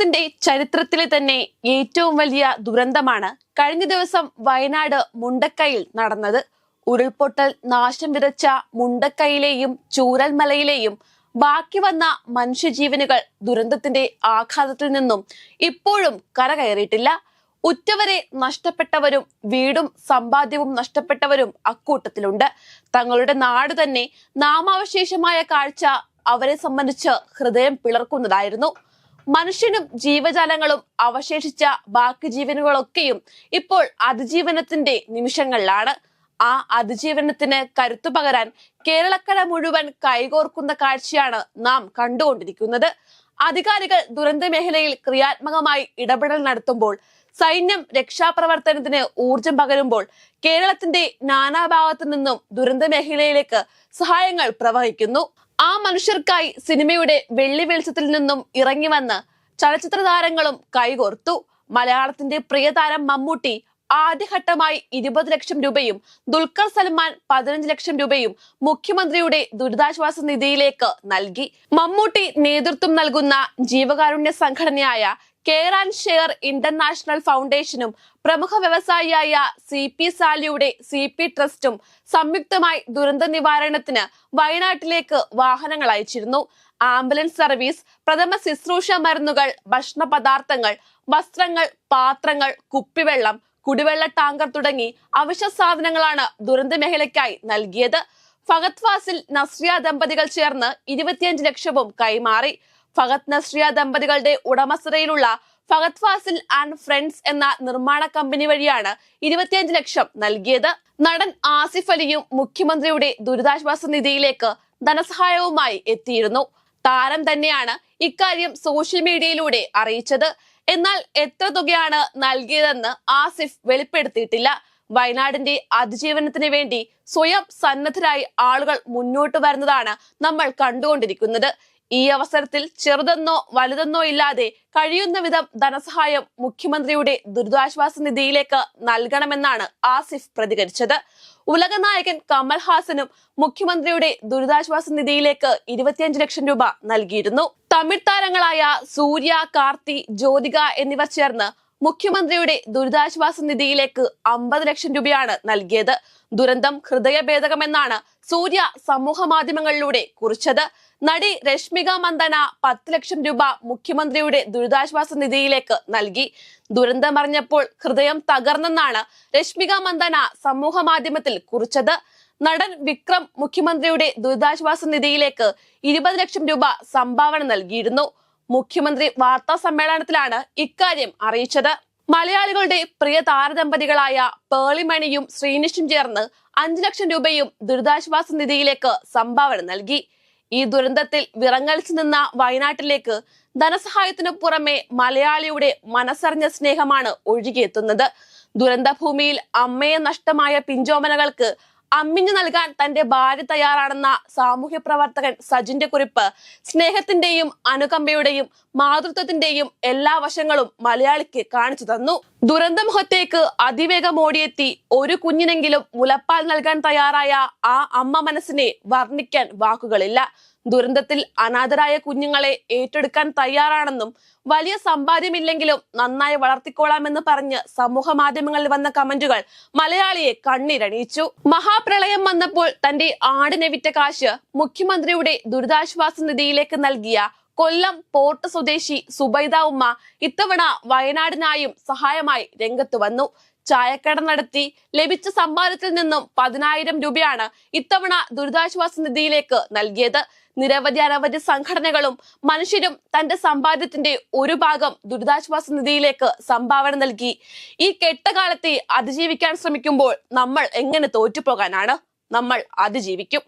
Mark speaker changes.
Speaker 1: കേരളത്തിന്റെ ചരിത്രത്തിലെ തന്നെ ഏറ്റവും വലിയ ദുരന്തമാണ് കഴിഞ്ഞ ദിവസം വയനാട് മുണ്ടക്കൈയിൽ നടന്നത്. ഉരുൾപൊട്ടൽ നാശം വിതച്ച മുണ്ടക്കൈയിലെയും ചൂരൽമലയിലെയും ബാക്കി വന്ന മനുഷ്യജീവനുകൾ ദുരന്തത്തിന്റെ ആഘാതത്തിൽ നിന്നും ഇപ്പോഴും കരകയറിയിട്ടില്ല ഉറ്റവരെ നഷ്ടപ്പെട്ടവരും വീടും സമ്പാദ്യവും നഷ്ടപ്പെട്ടവരും അക്കൂട്ടത്തിലുണ്ട്. തങ്ങളുടെ നാട് തന്നെ നാമാവശേഷമായ കാഴ്ച അവരെ സംബന്ധിച്ച് ഹൃദയം പിളർക്കുന്നതായിരുന്നു. മനുഷ്യനും ജീവജാലങ്ങളും അവശേഷിച്ച ബാക്കി ജീവനുകളൊക്കെയും ഇപ്പോൾ അതിജീവനത്തിന്റെ നിമിഷങ്ങളിലാണ്. ആ അതിജീവനത്തിന് കരുത്തു പകരാൻ കേരളക്കര മുഴുവൻ കൈകോർക്കുന്ന കാഴ്ചയാണ് നാം കണ്ടുകൊണ്ടിരിക്കുന്നത്. അധികാരികൾ ദുരന്ത മേഖലയിൽ ക്രിയാത്മകമായി ഇടപെടൽ നടത്തുമ്പോൾ സൈന്യം രക്ഷാപ്രവർത്തനത്തിന് ഊർജം പകരുമ്പോൾ കേരളത്തിന്റെ നാനാഭാഗത്തു നിന്നും ദുരന്ത മേഖലയിലേക്ക് സഹായങ്ങൾ പ്രവഹിക്കുന്നു. ആ മനുഷ്യർക്കായി സിനിമയുടെ വെള്ളി വെളിച്ചത്തിൽ നിന്നും ഇറങ്ങി വന്ന് ചലച്ചിത്ര താരങ്ങളും കൈകോർത്തു. മലയാളത്തിന്റെ പ്രിയതാരം മമ്മൂട്ടി ആദ്യഘട്ടമായി ഇരുപത് ലക്ഷം രൂപയും ദുൽഖർ സൽമാൻ പതിനഞ്ച് ലക്ഷം രൂപയും മുഖ്യമന്ത്രിയുടെ ദുരിതാശ്വാസ നിധിയിലേക്ക് നൽകി. മമ്മൂട്ടി നേതൃത്വം നൽകുന്ന ജീവകാരുണ്യ സംഘടനയായ കെയർ ആൻഡ് ഷെയർ ഇന്റർനാഷണൽ ഫൗണ്ടേഷനും പ്രമുഖ വ്യവസായിയായ സി പി സാലിയുടെ സി പി ട്രസ്റ്റും സംയുക്തമായി ദുരന്ത നിവാരണത്തിന് വയനാട്ടിലേക്ക് വാഹനങ്ങൾ അയച്ചിരുന്നു. ആംബുലൻസ് സർവീസ് പ്രഥമ ശുശ്രൂഷ മരുന്നുകൾ ഭക്ഷണ പദാർത്ഥങ്ങൾ വസ്ത്രങ്ങൾ പാത്രങ്ങൾ കുപ്പിവെള്ളം കുടിവെള്ള ടാങ്കർ തുടങ്ങി അവശ്യ സാധനങ്ങളാണ് ദുരന്ത മേഖലയ്ക്കായി നൽകിയത്. ഫഗത് ഫാസിൽ നസ്രിയ ദമ്പതികൾ ചേർന്ന് ഇരുപത്തിയഞ്ച് ലക്ഷവും കൈമാറി. ഫഹദ് നസ്രിയ ദമ്പതികളുടെ ഉടമസ്ഥതയിലുള്ള ഫഹദ് ഫാസിൽ ആൻഡ് ഫ്രണ്ട്സ് എന്ന നിർമ്മാണ കമ്പനി വഴിയാണ് ഇരുപത്തിയഞ്ച് ലക്ഷം നൽകിയത്. നടൻ ആസിഫ് അലിയും മുഖ്യമന്ത്രിയുടെ ദുരിതാശ്വാസ നിധിയിലേക്ക് ധനസഹായവുമായി എത്തിയിരുന്നു. താരം തന്നെയാണ് ഇക്കാര്യം സോഷ്യൽ മീഡിയയിലൂടെ അറിയിച്ചത്. എന്നാൽ എത്ര തുകയാണ് നൽകിയതെന്ന് ആസിഫ് വെളിപ്പെടുത്തിയിട്ടില്ല. വയനാടിന്റെ അതിജീവനത്തിന് വേണ്ടി സ്വയം സന്നദ്ധരായി ആളുകൾ മുന്നോട്ട് വരുന്നതാണ് നമ്മൾ കണ്ടുകൊണ്ടിരിക്കുന്നത്. ഈ അവസരത്തിൽ ചെറുതെന്നോ വലുതെന്നോ ഇല്ലാതെ കഴിയുന്ന വിധം ധനസഹായം മുഖ്യമന്ത്രിയുടെ ദുരിതാശ്വാസ നിധിയിലേക്ക് നൽകണമെന്നാണ് ആസിഫ് പ്രതികരിച്ചത്. ഉലക ഉലകനായകൻ കമൽഹാസനും മുഖ്യമന്ത്രിയുടെ ദുരിതാശ്വാസ നിധിയിലേക്ക് ഇരുപത്തിയഞ്ച് ലക്ഷം രൂപ നൽകിയിരുന്നു. തമിഴ് താരങ്ങളായ സൂര്യ കാർത്തി ജ്യോതിക എന്നിവർ ചേർന്ന് മുഖ്യമന്ത്രിയുടെ ദുരിതാശ്വാസ നിധിയിലേക്ക് അമ്പത് ലക്ഷം രൂപയാണ് നൽകിയത്. ദുരന്തം ഹൃദയഭേദകമെന്നാണ് സൂര്യ സമൂഹ മാധ്യമങ്ങളിലൂടെ കുറിച്ചത്. നടി രശ്മിക മന്ദന പത്ത് ലക്ഷം രൂപ മുഖ്യമന്ത്രിയുടെ ദുരിതാശ്വാസ നിധിയിലേക്ക് നൽകി. ദുരന്തമറിഞ്ഞപ്പോൾ ഹൃദയം തകർന്നെന്നാണ് രശ്മിക മന്ദന സമൂഹ മാധ്യമത്തിൽ കുറിച്ചത്. നടൻ വിക്രം മുഖ്യമന്ത്രിയുടെ ദുരിതാശ്വാസ നിധിയിലേക്ക് ഇരുപത് ലക്ഷം രൂപ സംഭാവന നൽകിയിരുന്നു. മുഖ്യമന്ത്രി വാർത്താ സമ്മേളനത്തിലാണ് ഇക്കാര്യം അറിയിച്ചത്. മലയാളികളുടെ പ്രിയ താരദമ്പതികളായ പേളിമണിയും ശ്രീനിഷും ചേർന്ന് അഞ്ചു ലക്ഷം രൂപയും ദുരിതാശ്വാസ നിധിയിലേക്ക് സംഭാവന നൽകി. ഈ ദുരന്തത്തിൽ വിറങ്ങലിച്ചു നിന്ന വയനാട്ടിലേക്ക് ധനസഹായത്തിനു പുറമെ മലയാളിയുടെ മനസ്സറിഞ്ഞ സ്നേഹമാണ് ഒഴുകിയെത്തുന്നത്. ദുരന്തഭൂമിയിൽ അമ്മയെ നഷ്ടമായ പിഞ്ചോമനകൾക്ക് അമ്മിഞ്ഞു നൽകാൻ തന്റെ ഭാര്യ തയ്യാറാണെന്ന സാമൂഹ്യ പ്രവർത്തകൻ സജിന്റെ കുറിപ്പ് സ്നേഹത്തിന്റെയും അനുകമ്പയുടെയും മാതൃത്വത്തിന്റെയും എല്ലാ വശങ്ങളും മലയാളിക്ക് കാണിച്ചു തന്നു. ദുരന്തമുഖത്തേക്ക് അതിവേഗം ഓടിയെത്തി ഒരു കുഞ്ഞിനെങ്കിലും മുലപ്പാൽ നൽകാൻ തയ്യാറായ ആ അമ്മ മനസ്സിനെ വർണിക്കാൻ വാക്കുകളില്ല. ദുരന്തത്തിൽ അനാഥരായ കുഞ്ഞുങ്ങളെ ഏറ്റെടുക്കാൻ തയ്യാറാണെന്നും വലിയ സമ്പാദ്യമില്ലെങ്കിലും നന്നായി വളർത്തിക്കോളാമെന്ന് പറഞ്ഞ് സമൂഹ മാധ്യമങ്ങളിൽ വന്ന കമന്റുകൾ മലയാളിയെ കണ്ണീരണിയിച്ചു. മഹാപ്രളയം വന്നപ്പോൾ തന്റെ ആടിനെ വിറ്റ കാശ് മുഖ്യമന്ത്രിയുടെ ദുരിതാശ്വാസ നിധിയിലേക്ക് നൽകിയ കൊല്ലം പോർട്ട് സ്വദേശി സുബൈദ ഉമ്മ ഇത്തവണ വയനാടിനായും സഹായമായി രംഗത്ത് വന്നു. ചായക്കട നടത്തി ലഭിച്ച സമ്മാനത്തിൽ നിന്നും പതിനായിരം രൂപയാണ് ഇത്തവണ ദുരിതാശ്വാസ നിധിയിലേക്ക് നൽകിയത്. നിരവധി അനവധി സംഘടനകളും മനുഷ്യരും തന്റെ സമ്പാദ്യത്തിന്റെ ഒരു ഭാഗം ദുരിതാശ്വാസ നിധിയിലേക്ക് സംഭാവന നൽകി. ഈ കെട്ടകാലത്തെ അതിജീവിക്കാൻ ശ്രമിക്കുമ്പോൾ നമ്മൾ എങ്ങനെ തോറ്റുപോകാനാണ്? നമ്മൾ അതിജീവിക്കും.